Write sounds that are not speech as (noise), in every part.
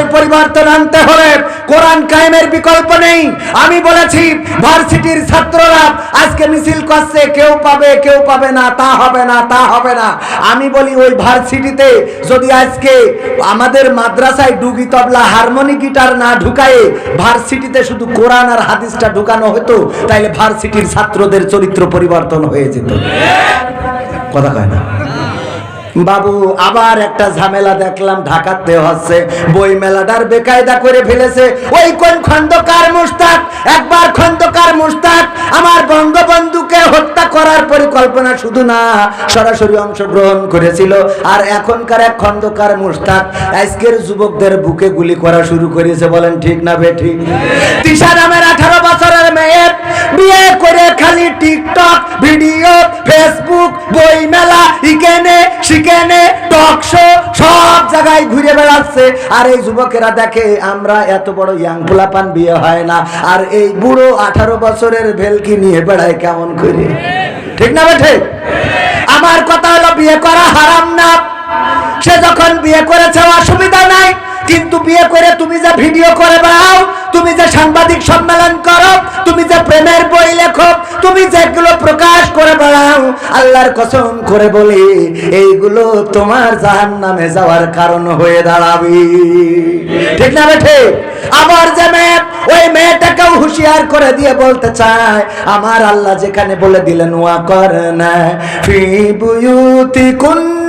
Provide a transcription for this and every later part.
জলবায়ু পরিবর্তন আনতে হলে কোরআন কায়েমের বিকল্প নেই। আমি বলেছি, ভার্সিটির ছাত্ররা আজকে মিছিল করছে, কেউ পাবে কেউ পাবে না, তা হবে না, তা হবে না। আমি বলি, ওই ভার্সিটিতে যদি আজকে আমাদের মাদ্রাসায় ডুগি তবলা হারমোনি গিটার না ঢুকায়ে, ভার্সিটিতে শুধু কোরআন আর হাদিসটা ঢুকানো হতো, তাইলে ভার্সিটির ছাত্রদের চরিত্র পরিবর্তন হয়ে যেত। কথা কয় না? বাবু, আবার একটা ঝামেলা দেখলাম, ঢাকাতে হচ্ছে। বই মেলাটার বেকায়দা করে ফেলেছে। ওই কোন খন্দকার মুস্তাক একবার খন্দকার মুস্তাক আমার বঙ্গবন্ধুকে হত্যা করার পরিকল্পনা শুধু না, সরাসরি অংশগ্রহণ করেছিল। আর এখনকার এক খন্দকার মুস্তাক আজকের যুবকদের বুকে গুলি করা শুরু করেছে। বলেন, ঠিক না বে, ঠিক? তিশা নামের আঠারো বিয়ে করে খালি টিকটক, ভিডিও, ফেসবুক বই মেলা ইকেনে শিকেনে টক শো, সব জায়গায় ঘুরে বেড়াচ্ছে। আর এই যুবকেরা দেখে আমরা এত বড় ইয়াং পোলাপান বিয়ে হয় না। আর এই বুড়ো আঠারো বছরের ভেলকি নিয়ে বেড়ায় কেমন করে? ঠিক না বেঠে? আমার কথা হলো বিয়ে করা হারাম না। সে যখন বিয়ে করেছে, অসুবিধা নাই। কিন্তু বিয়ে করে তুমি যে ভিডিও করে বেড়াও, তুমি যে সাংবাদিক সম্মেলন করো, তুমি যে প্রেমের বই লেখো, তুমি যেগুলো প্রকাশ করে বেড়াও, আল্লাহর কসম করে বলি, এইগুলো তোমার জাহান নামে যাওয়ার কারণ হয়ে দাঁড়াবি। ঠিক না বেঠে আবার যে মেয়ে, ওই মেয়েটাকেও হুঁশিয়ার করে দিয়ে বলতে চায়, আমার আল্লাহ যেখানে বলে দিলেন, ওয়া করনা ফি বুয়ুতি কুন্না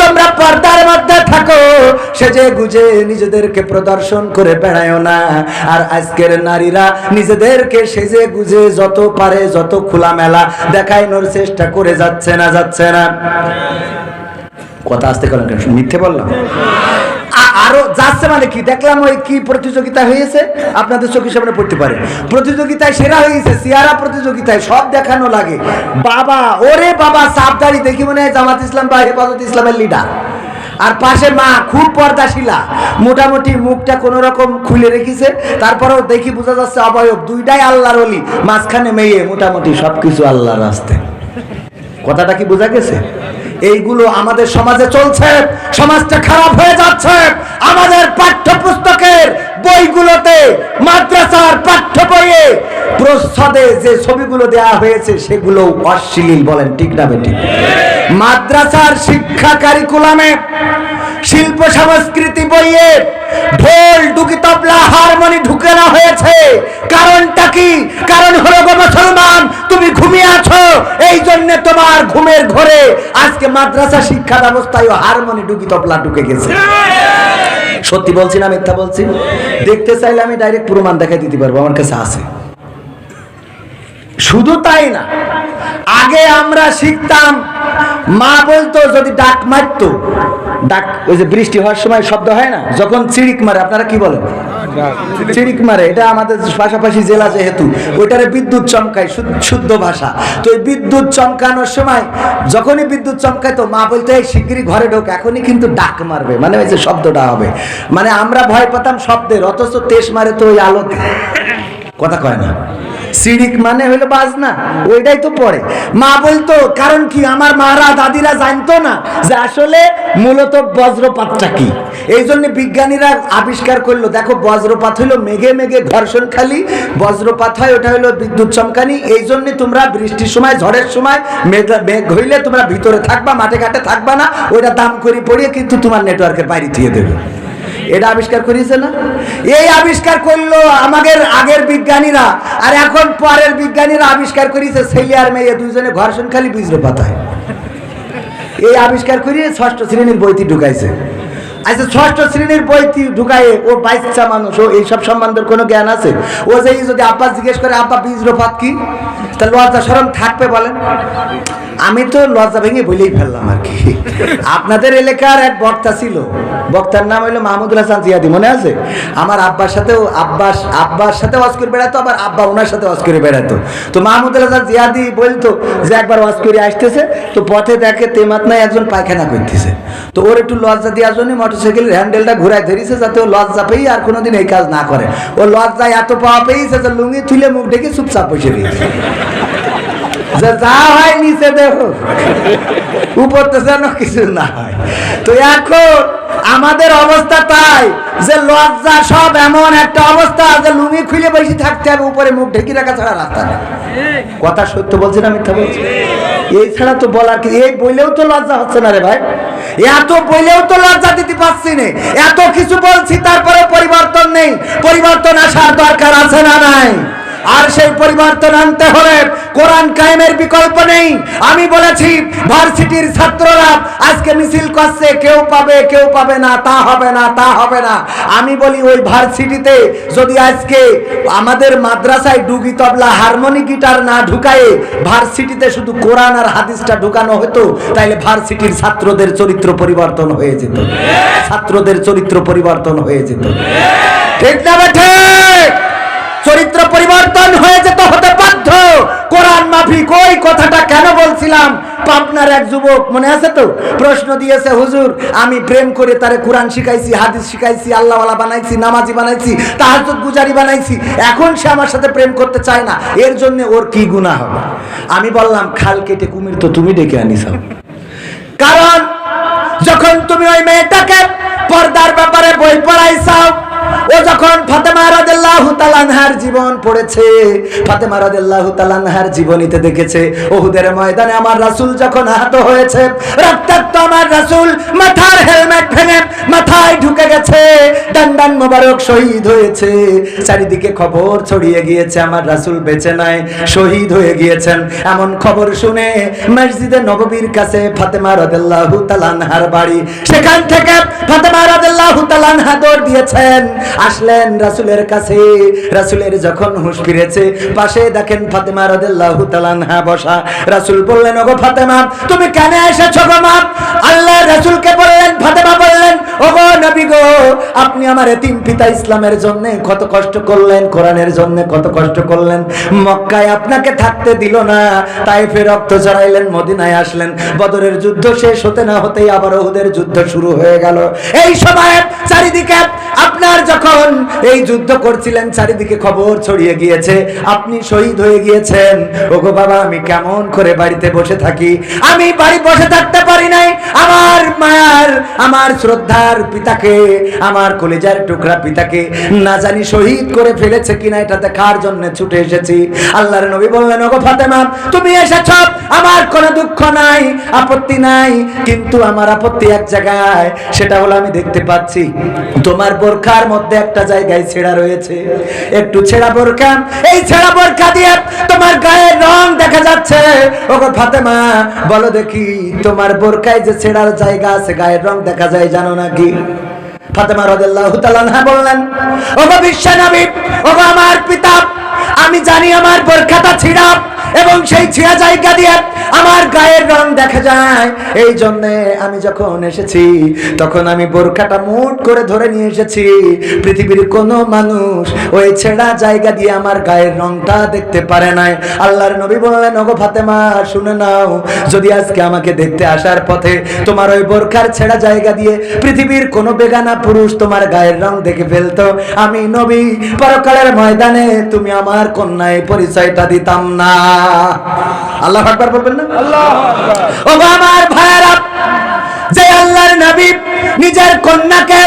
তোমরা পর্দার মধ্যে থাকো। সেজে গুজে নিজেদেরকে প্রদর্শন করে বেড়ায়ও না। আর আজকের নারীরা নিজেদেরকে সেজে গুজে যত পারে যত খোলামেলা দেখাইনোর চেষ্টা করে যাচ্ছে না যাচ্ছে না। কথা আসতে করেন মিথ্যে বললাম? আরও যাচ্ছে মানে কি? দেখলাম ওই কি প্রতিযোগিতা হয়েছে? আপনাদের চোখের সামনে পড়তে পারে। প্রতিযোগিতায় সেরা হয়েছে, সিয়ারা প্রতিযোগিতায় সব দেখানো লাগে। বাবা, ওরে বাবা সাবধারি দেখি মনে হয় জামাত ইসলাম বা হেফাজত ইসলামের লিডার আর পাশে মা, খুব পর্দাশীলা। মোটামুটি মুখটা কোনো রকম খুলে রেখেছে। তারপরেও দেখি বোঝা যাচ্ছে অবয়ব। দুইটাই আল্লাহর অলি মাঝখানে মেয়ে, মোটামুটি সবকিছু আল্লাহর আসতে কথাটা কি বোঝা গেছে? এইগুলো আমাদের সমাজে চলছে, সমাজটা খারাপ হয়ে যাচ্ছে। আমাদের পাঠ্যপুস্তকের বইগুলোতে, মাদ্রাসার পাঠ্য বইয়ে প্রচ্ছদে যে ছবিগুলো দেয়া হয়েছে, সেগুলো অশ্লীল বলেন, ঠিক না বেটি মাদ্রাসার শিক্ষা কারিকুলামে, শিল্প সংস্কৃতি বইয়ে ঢোল, ডুকি, তবলা, হারমোনি ঢুকে না হয়েছে। কারণটা কি? কারণ হলো গো মুসলমান। তুমি ঘুমিয়ে আছো, এই জন্য তোমার ঘুমের ঘরে আজকে মাদ্রাসা শিক্ষা ব্যবস্থায় হারমোনি ডুকি তবলা ঢুকে গেছে। সত্যি বলছি না, মিথ্যা বলছি দেখতে চাইলে আমি ডাইরেক্ট প্রমাণ দেখাই দিতে পারব, আমার কাছে আছে। শুধু তাই না, আগে আমরা শিখতাম, মা বলতো, যদি ডাক মারতো, ডাক, ওই যে বৃষ্টি হওয়ার সময় শব্দ হয় না, যখন চিড়িক মারে, আপনারা কি বলেন? চিড়িক মারে, এটা আমাদের পাশাপাশি জেলা যেহেতু, ওইটারে বিদ্যুৎ চমকায় শুদ্ধ- ভাষা। তো এই বিদ্যুৎ চমকানোর সময় যখনই বিদ্যুৎ চমকায় তো মা বলতে, এই শিগগিরই ঘরে ঢোক। এখনই কিন্তু ডাক মারবে মানে ওই যে শব্দটা হবে। মানে আমরা ভয় পেতাম শব্দের, অথচ তেজ মারে তো ওই আলোতে। কথা কয় না। সিড়িক মানে হলো বাজনা, ওইটাই তো পড়ে। মা বলতো, কারণ কি আমার মারা দাদিরা জানতো না যে আসলে মূলত বজ্রপাতটা কি? এই জন্য বিজ্ঞানীরা আবিষ্কার করল, দেখো, বজ্রপাত হলো মেঘে মেঘে ঘর্ষণ খালি, বজ্রপাত হয়, ওটা হলো বিদ্যুৎ চমকানি। এই জন্য তোমরা বৃষ্টির সময়, ঝড়ের সময় মেঘ মেঘ হইলে তোমরা ভিতরে থাকবা, মাঠে ঘাটে থাকবা না, ওইটা দাম করে পড়িয়ে কিন্তু তোমার নেটওয়ার্কের বাইরে দিয়ে দেবে। এটা আবিষ্কার করিয়েছে না? এই আবিষ্কার করল আমাদের আগের বিজ্ঞানীরা, আর এখন পরের বিজ্ঞানীরা আবিষ্কার করিয়েছে, ছেলে আর মেয়ে দুইজনে ঘর্ষণ খালি বীজ্রপাত হয় এই আবিষ্কার করিয়ে ষষ্ঠ শ্রেণির বইটি ঢুকাইছে। আচ্ছা ষষ্ঠ শ্রেণির বইটি ঢুকায়ে ও বাইশটা মানুষ, ও এইসব সম্বন্ধের কোনো জ্ঞান আছে? ও যে যদি আব্বা জিজ্ঞেস করে, আব্বা বীজ্রপাত কি? তা লজ্জা সরম থাকবে বলেন। আমি তো লজ্জা ভেঙে বলেই ফেললাম আর কি। আপনাদের এলাকার এক বক্তা ছিল। বক্তার নাম হলো মাহমুদুল হাসান জিয়াদি, মনে আছে? আমার আব্বার সাথেও আব্বাস আব্বার সাথে ওয়াজ করে বেড়াতো, আবার আব্বা ওনার সাথে ওয়াজ করে বেড়াতো। তো মাহমুদুল হাসান জিয়াদি বলতো যে একবার ওয়াজ করে আসতেছে, তো পথে দেখে তেমাত নাই একজন পায়খানা করতেছে। তো ওর একটু লজ্জা দেওয়ার জন্য মোটরসাইকেলের হ্যান্ডেলটা ঘুরাই ধরেছে যাতে ও লজ্জা পেয়ে আর কোনোদিন এই কাজ না করে। ও লজ্জায় এত পাওয়া পেয়েছে যে লুঙ্গি তুলে মুখ ডেকে চুপচাপ বসে রয়েছে। যে হয় নিচে দেহ উপর তো যেন কিছু না হয়। তো এখন আমাদের অবস্থা তাই যে লজ্জা, সব এমন একটা অবস্থা যে খুলে বসে থাকতে হবে, উপরে মুখ ঢেকে রাখা ছাড়া রাস্তা নেই। কথা সত্য বলছি না মিথ্যা বলছি? এই ছাড়া তো বলার কি এই বইলেও তো লজ্জা হচ্ছে না রে ভাই। এত বইলেও তো লজ্জা দিতে পারছি না। এত কিছু বলছি তারপরে পরিবর্তন নেই। পরিবর্তন আসার দরকার আছে না নাই? আর সেই পরিবর্তন আনতে হলে কোরআন কায়েমের বিকল্প নেই। আমি বলেছি, ভার্সিটির ছাত্ররা আজকে মিছিল করছে, কেউ পাবে কেউ পাবে না, তা হবে না, তা হবে না। আমি বলি, ওই ভার্সিটিতে যদি আজকে আমাদের মাদ্রাসায় ডুগি তবলা হারমোনি গিটার না ঢুকায়ে, ভার্সিটিতে শুধু কোরআন আর হাদিসটা ঢুকানো হতো, তাইলে ভার্সিটির ছাত্রদের চরিত্র পরিবর্তন হয়ে যেত। ছাত্রদের চরিত্র পরিবর্তন হয়ে যেত। ঠিক না বেঠে? যেত হতে বাধ্য। কোরআন মাফিক, ওই কথাটা কেন বলছিলাম? পাবনার এক যুবক, মনে আছে তো? প্রশ্ন দিয়েছে, হুজুর, আমি প্রেম করে তারে কোরআন শিখাইছি, হাদিস শিখাইছি, আল্লাহওয়ালা বানাইছি, নামাজি বানাইছি তাহাজুদ গুজারি বানাইছি। এখন সে আমার সাথে প্রেম করতে চায় না। এর জন্য ওর কি গুণা হবে? আমি বললাম, খাল কেটে কুমির তো তুমি ডেকে আনিস কারণ, যখন তুমি ওই মেয়েটাকে পর্দার ব্যাপারে বই পড়াইছাও ও যখন ফাতেমা রাদিয়াল্লাহু তাআলার জীবন পড়েছে, ফাতেমা রাদিয়াল্লাহু তাআলার জীবনীতে দেখেছে ওহুদের ময়দানে আমার রাসূল যখন আহত হয়েছে, রক্তাক্ত আমার রাসূল মাথার হেলমেট ভেঙে মাথায় ঢুকে গেছে। দান্দান মোবারক শহীদ হয়েছে। চারিদিকে খবর ছড়িয়ে গিয়েছে, আমার রাসূল বেঁচে নাই, শহীদ হয়ে গিয়েছেন। এমন খবর শুনে মসজিদে নববীর কাছে ফাতেমা রাদিয়াল্লাহু তাআলার বাড়ি, সেখান থেকে ফাতেমা রাদিয়াল্লাহু তাআলা দৌড় দিয়েছেন। আসলেন রাসূলের কাছে, রাসূলের যখন হুঁশ ফিরেছে, পাশে দেখেন ফাতেমা রাদিয়াল্লাহু তাআলা বসা। রাসূল বললেন, ওগো ফাতেমা, তুমি কেন এসেছ গো মা? আল্লাহ রাসূলকে বললেন, ফাতেমা বললেন, ওগো নবী গো, আপনি আমার এতিম পিতা ইসলামের জন্য কত কষ্ট করলেন, কোরআনের জন্য কত কষ্ট করলেন। মক্কায় আপনাকে থাকতে দিল না, তাই ফের রক্ত চড়াইলেন মদিনায় আসলেন। বদরের যুদ্ধ শেষ হতে না হতেই আবার ওদের যুদ্ধ শুরু হয়ে গেল। এই সময় চারিদিকে আপনার যখন এই যুদ্ধ করছিলেন, চারিদিকে খবর ছড়িয়ে গিয়েছে, আপনি শহীদ হয়ে গিয়েছেন। ওগো বাবা, আমি কেমন করে বাড়িতে বসে থাকি? আমি বাড়ি বসে থাকতে পারি নাই। আমার মায়ার, আমার শ্রদ্ধার পিতাকে, আমার কলেজার টুকরা পিতাকে না জানি শহীদ করে ফেলেছে কিনা, এটা দেখার জন্য ছুটে এসেছি। আল্লাহর নবী বললেন, ওগো ফাতেমা, তুমি এসেছ, আমার কোনো দুঃখ নাই, আপত্তি নাই, কিন্তু আমার আপত্তি এক জায়গায়, সেটা হলো আমি দেখতে পাচ্ছি, তোমার বোরখার মধ্যে একটা জায়গায় ছেঁড়া রয়েছে। একটু ছেঁড়া বোরখা, এই ছেঁড়া বোরখা দিয়ে তোমার গায়ের রং দেখা যাচ্ছে। ওগো ফাতেমা, বলো দেখি, তোমার বোরখায় যে ছেঁড়ার জায়গা আছে, গায়ের রং দেখা যায়, জানো নাকি ফাতেমা রাদিয়াল্লাহু তাআলা বললেন ওগো বিশ্বনবী ওগো আমার পিতা আমি জানি আমার বোরখাটা ছিঁড়া। এবং সেই ছিঁড়া জায়গা দিয়ে আমার গায়ের রং দেখা যায়। এই জন্য আমি যখন এসেছি, তখন আমি বোরখাটা মুট করে ধরে নিয়ে এসেছি। পৃথিবীর কোনো মানুষ ওই ছেঁড়া জায়গা দিয়ে আমার গায়ের রংটা দেখতে পারে নাই। আল্লাহর নবী বললেন, ওগো ফাতেমা, শুনে নাও, যদি আজকে আমাকে দেখতে আসার পথে তোমার ওই বোরখার ছেঁড়া জায়গা দিয়ে পৃথিবীর কোনো বেগানা পুরুষ তোমার গায়ের রং দেখে ফেলতো, আমি নবী পরকালের ময়দানে তুমি আমার কন্যায় পরিচয়টা দিতাম না। আল্লাহ আকবার বলবেন না? ও আমার ভাইরা যে আল্লাহর নবী নিজের কন্যাকে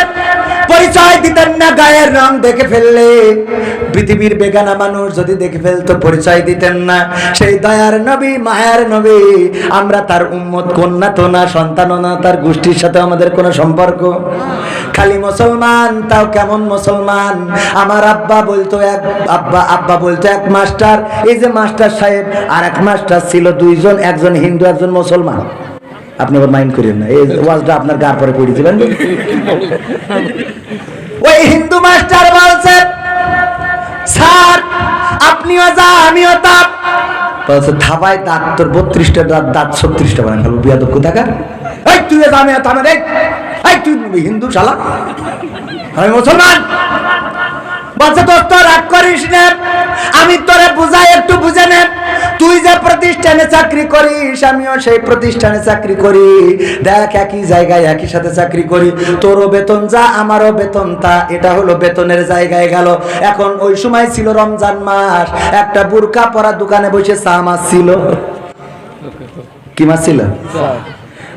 পরিচয় দিতেন না গায়ের রং দেখে ফেললে। পৃথিবীর বেগানা মানুষ যদি দেখে ফেলতো পরিচয় দিতেন না। সেই দয়ার নবী মায়ার নবী আমরা তার উম্মত কন্যা তো না সন্তানও না তার গোষ্ঠীর সাথে আমাদের কোনো সম্পর্ক? খালি মুসলমান তাও কেমন মুসলমান? আমার আব্বা বলতো এক আব্বা আব্বা বলতো এক মাস্টার এই যে মাস্টার সাহেব আর এক মাস্টার ছিল দুইজন একজন হিন্দু একজন মুসলমান। আপনি আবার মাইন্ড করেন না এই ওয়াজটা আপনার গার পরে পড়ে দিবেন। (laughs) ওই হিন্দু মাস্টার বলছে স্যার আপনিও যা আমিও তা দাঁত তোর বত্রিশটা দাঁত দাঁত ছত্রিশটা বানান ফেলব। বিয়া দুঃখ থাকা এই তুই আমি দেখ এই তুই হিন্দু শালা। আমি মুসলমান। বলছে তো রাগ করিস না। আমি তোরে বুঝাই একটু বুঝে নে। তুই যে প্রতিষ্ঠানে চাকরি করিস, আমিও সেই প্রতিষ্ঠানে চাকরি করি। দেখ, একই জায়গায়, একই সাথে চাকরি করি। তোরও বেতন যা, আমারও বেতন তা। এটা হলো বেতনের জায়গায় গেল। এখন ওই সময় ছিল রমজান মাস। একটা বুরকা পরা দোকানে বসে চা মাছ ছিল কি মাছ ছিল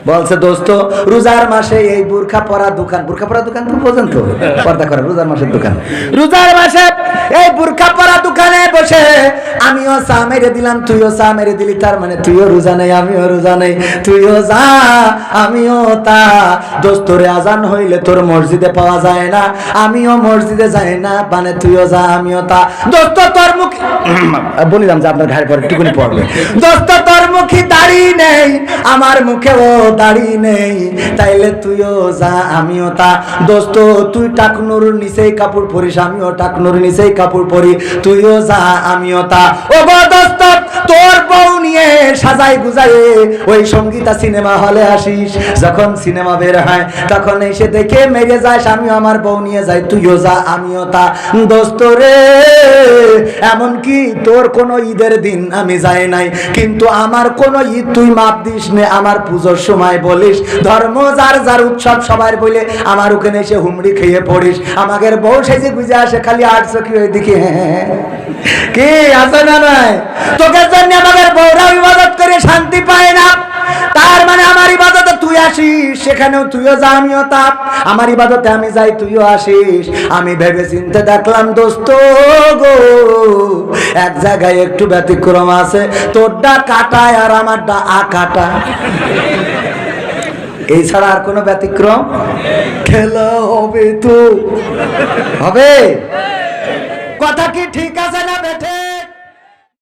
বলছে, দোস্ত, রোজার মাসে এই বুরখা পরা দোকান। বুরখা পরা দোকান তো বোঝেন তো পর্দা করে, রোজার মাসের দোকান। রোজার মাসে এই বুরখা পরা দোকানে বসে আমিও চা মেরে দিলাম, তুইও চা মেরে দিলি, তার মানে তুইও রোজা নেই, আমিও রোজা নেই, তুইও যা, আমিও তা। দোস্তরে আজান হইলে তোর মসজিদে পাওয়া যায় না, আমিও মসজিদে যাই না মানে তুইও যা, আমিও তা। দোস্ত, তোর মুখ বলিলাম যে আপনার ঘাড়ে পরে টুকুনি পড়বে। দোস্ত, তোর মুখে দাড়ি নেই, আমার মুখেও দাড়ি নেই, তাইলে তুইও যা, আমিও তা। দোস্ত, তুই টাকনুর নিচেই কাপড় পরিস, আমিও টাকনুর নিচেই কাপড় পরি, তুইও যা, আমিও তা। ও গো দোস্ত তোর বউ নিয়ে সাজাই গুজাই, ওই সঙ্গীতা সিনেমা হলে আসিস। যখন সিনেমা বের হয়, তখন এসে দেখে মেরে যাস, আমিও আমার বউ নিয়ে যাই, তুইও যা, আমিও তা। দোস্ত রে, এমনকি তোর কোনো ঈদের দিন আমি যাই নাই, কিন্তু আমার কোনো ঈদ তুই মাপ দিস নে, আমার পুজোর সময় বলিস। ধর্ম, যার যার উৎসব, সবার বলে আমার ওখানে এসে হুমড়ি খেয়ে পড়িস। আমাদের বউ সেজে গুজে আসে, খালি আট চোখি ওইদিকে কি আছে না নয় তোকে জন্য আমাদের বউরা ইবাদত করে শান্তি পায় না। তার মানে আমার ইবাদতে তুই আসিস, সেখানেও তুইও যা আমিও তাপ। আমার ইবাদতে আমি যাই, তুইও আসিস। আমি ভেবে চিনতে দেখলাম, দোস্ত গো, এক জায়গায় একটু ব্যতিক্রম আছে। তোরটা কাটায় আর আমারটা আ কাটা। এই ছাড়া আর কোনো ব্যতিক্রম? খেলা হবে তো। হবে? কথা কি ঠিক?